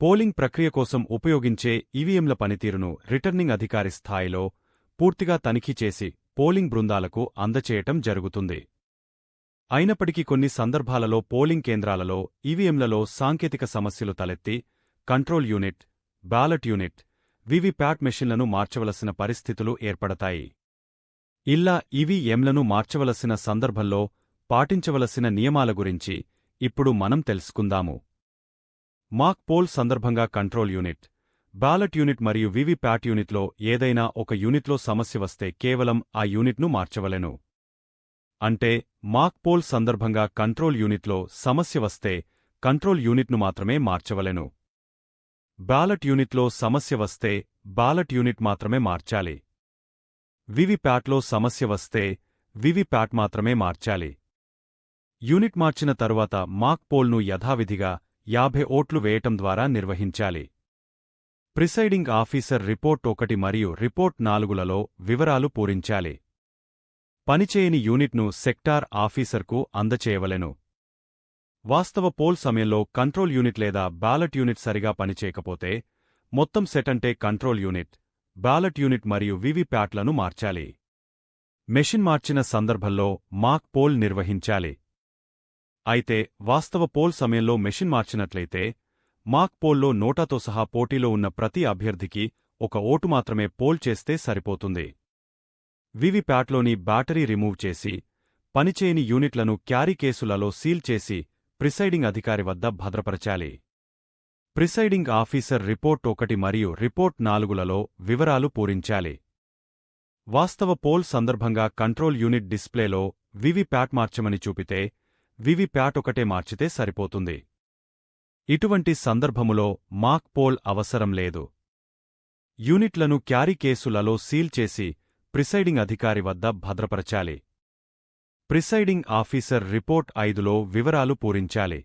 Polling ప్రక్రియ కోసం ఉపయోగించే ఈవీఎంల పనితీరును రిటర్నింగ్ అధికారి స్థాయిలో పూర్తిగా తనిఖీ చేసి పోలింగ్ బృందాలకు అందచేయటం జరుగుతుంది. అయినప్పటికీ కొన్ని సందర్భాలలో పోలింగ్ కేంద్రాలలో ఈవీఎంలలో సాంకేతిక సమస్యలు తలెత్తి control unit ballot unit VVPAT మెషిన్లను మార్చవలసిన పరిస్థితులు ఏర్పడతాయి. ఇల్లా ఈవీఎంలను మార్చవలసిన సందర్భంలో పాటించవలసిన నియమాల గురించి ఇప్పుడు మనం తెలుసుకుందాము. మాక్ పోల్ సందర్భంగా కంట్రోల్ యూనిట్ బ్యాలెట్ యూనిట్ మరియు వివిప్యాట్ యూనిట్లో ఏదైనా ఒక యూనిట్లో సమస్య వస్తే కేవలం ఆ యూనిట్ను మార్చవలెను. అంటే మాక్ పోల్ సందర్భంగా కంట్రోల్ యూనిట్లో సమస్య వస్తే కంట్రోల్ యూనిట్ను మాత్రమే మార్చవలెను. బ్యాలెట్ యూనిట్లో సమస్య వస్తే బ్యాలెట్ యూనిట్ మాత్రమే మార్చాలి. వివిప్యాట్లో సమస్య వస్తే వివిప్యాట్ మాత్రమే మార్చాలి. యూనిట్ మార్చిన తరువాత మాక్ పోల్ను యథావిధిగా యాభై ఓట్లు వేయటం ద్వారా నిర్వహించాలి. ప్రిసైడింగ్ ఆఫీసర్ రిపోర్ట్ ఒకటి మరియు రిపోర్ట్ నాలుగులలో వివరాలు పూరించాలి. పనిచేయని యూనిట్ను సెక్టార్ ఆఫీసర్కు అందచేయవలెను. వాస్తవ పోల్ సమయంలో కంట్రోల్ యూనిట్ లేదా బ్యాలెట్ యూనిట్ సరిగా పనిచేయకపోతే మొత్తం సెట్ అంటే కంట్రోల్ యూనిట్ బ్యాలెట్ యూనిట్ మరియు వివిప్యాట్లను మార్చాలి. మెషిన్ మార్చిన సందర్భంలో మాక్ పోల్ నిర్వహించాలి. అయితే వాస్తవ పోల్ సమయంలో మెషిన్ మార్చినట్లయితే మాక్ పోల్లో నోటాతో సహా పోటీలో ఉన్న ప్రతి అభ్యర్థికి ఒక ఓటు మాత్రమే పోల్ చేస్తే సరిపోతుంది. వివిప్యాట్లోని బ్యాటరీ రిమూవ్ చేసి పనిచేయని యూనిట్లను క్యారీ కేసులలో సీల్ చేసి ప్రిసైడింగ్ అధికారి వద్ద భద్రపరచాలి. ప్రిసైడింగ్ ఆఫీసర్ రిపోర్ట్ ఒకటి మరియు రిపోర్ట్ నాలుగులలో వివరాలు పూరించాలి. వాస్తవ పోల్ సందర్భంగా కంట్రోల్ యూనిట్ డిస్ప్లేలో వివిప్యాట్ మార్చమని చూపితే వివిప్యాట్ ఒకటే మార్చితే సరిపోతుంది. ఇటువంటి సందర్భములో మాక్ పోల్ అవసరం లేదు. యూనిట్లను క్యారీ కేసులలో సీల్ చేసి ప్రిసైడింగ్ అధికారి వద్ద భద్రపరచాలి. ప్రిసైడింగ్ ఆఫీసర్ రిపోర్ట్ ఐదులో వివరాలు పూరించాలి.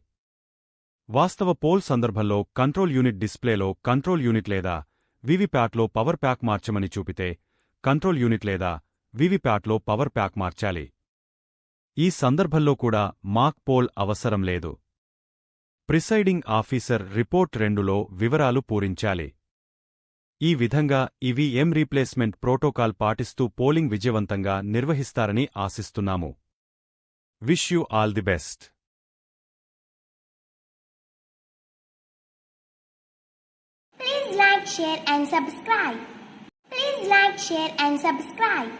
వాస్తవ పోల్ సందర్భంలో కంట్రోల్ యూనిట్ డిస్ప్లేలో కంట్రోల్ యూనిట్ లేదా వివిప్యాట్లో పవర్ ప్యాక్ మార్చమని చూపితే కంట్రోల్ యూనిట్ లేదా వివిప్యాట్లో పవర్ ప్యాక్ మార్చాలి. ఈ సందర్భంలో కూడా మాక్ పోల్ అవసరం లేదు ప్రిసైడింగ్ ఆఫీసర్ రిపోర్ట్ రెండులో వివరాలు పూరించాలి ఈ విధంగా ఈవీఎం రీప్లేస్మెంట్ ప్రోటోకాల్ పాటిస్తూ పోలింగ్ విజయవంతంగా నిర్వహిస్తారని ఆశిస్తున్నాము wish you all the best Please like, share and subscribe. Please like, share and subscribe.